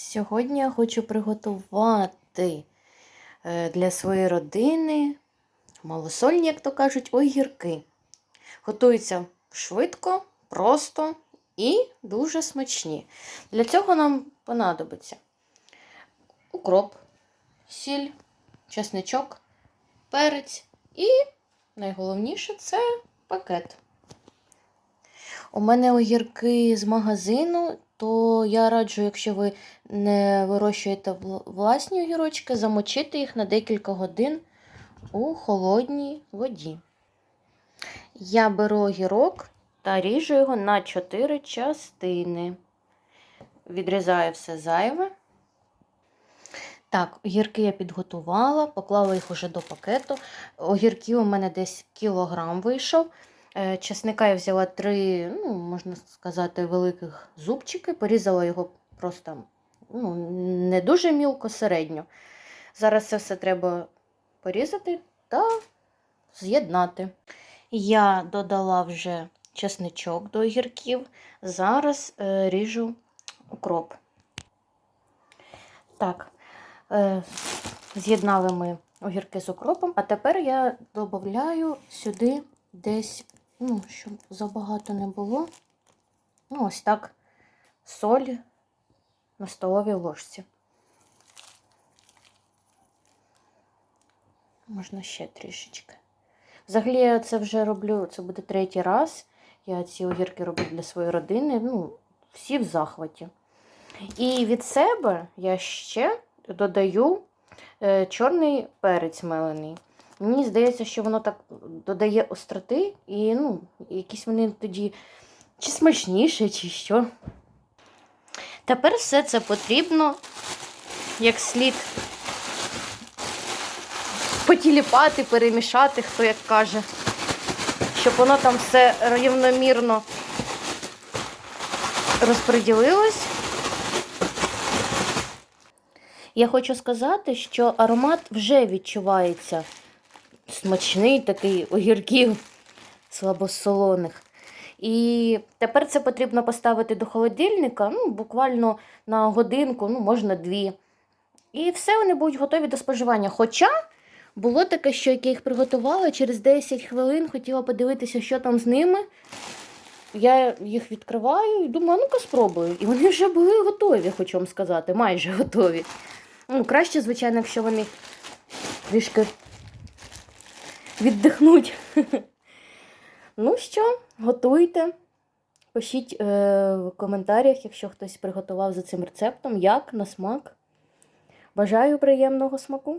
Сьогодні я хочу приготувати е, для своєї родини малосольні, як то кажуть, огірки. Готуються швидко, просто і дуже смачні. Для цього нам понадобиться укроп, сіль, чесничок, перець і найголовніше це пакет. У мене огірки з магазину, то я раджу, якщо ви не вирощуєте власні огірочки, замочити їх на декілька годин у холодній воді. Я беру огірок та ріжу його на 4 частини. Відрізаю все зайве. Так, огірки я підготувала, поклала їх уже до пакету. Огірків у мене десь кілограм вийшов. Е, Чесника я взяла три, ну, можна сказати, великих зубчики, порізала його просто ну, не дуже мілко, середньо. Зараз це все треба порізати та з'єднати. Я додала вже чесничок до огірків. Зараз е, ріжу укроп. Так, е, з'єднали ми огірки з укропом, а тепер я додаю сюди десь, ну, щоб забагато не було. Ну, ось так, соль на столовій ложці. Можна ще трішечки. Взагалі, я це вже роблю, це буде третій раз. Я ці огірки роблю для своєї родини. Ну, всі в захваті. І від себе я ще додаю е, чорний перець мелений. Мені здається, що воно так додає остроти, і ну, якісь вони тоді чи смачніше, чи що. Тепер все це потрібно як слід потіліпати, перемішати, хто як каже, щоб воно там все рівномірно розподілилось. Я хочу сказати, що аромат вже відчувається смачний такий огірків слабосолоних. І тепер це потрібно поставити до холодильника, ну, буквально на годинку, ну, можна дві. І все, вони будуть готові до споживання. Хоча було таке, що як я їх приготувала, через 10 хвилин хотіла подивитися, що там з ними. Я їх відкриваю і думаю, ну-ка спробую. І вони вже були готові, хочу вам сказати, майже готові. Ну, краще, звичайно, якщо вони трішки віддихнуть. Ну що, готуйте. Пишіть е, в коментарях, якщо хтось приготував за цим рецептом, як на смак. Бажаю приємного смаку!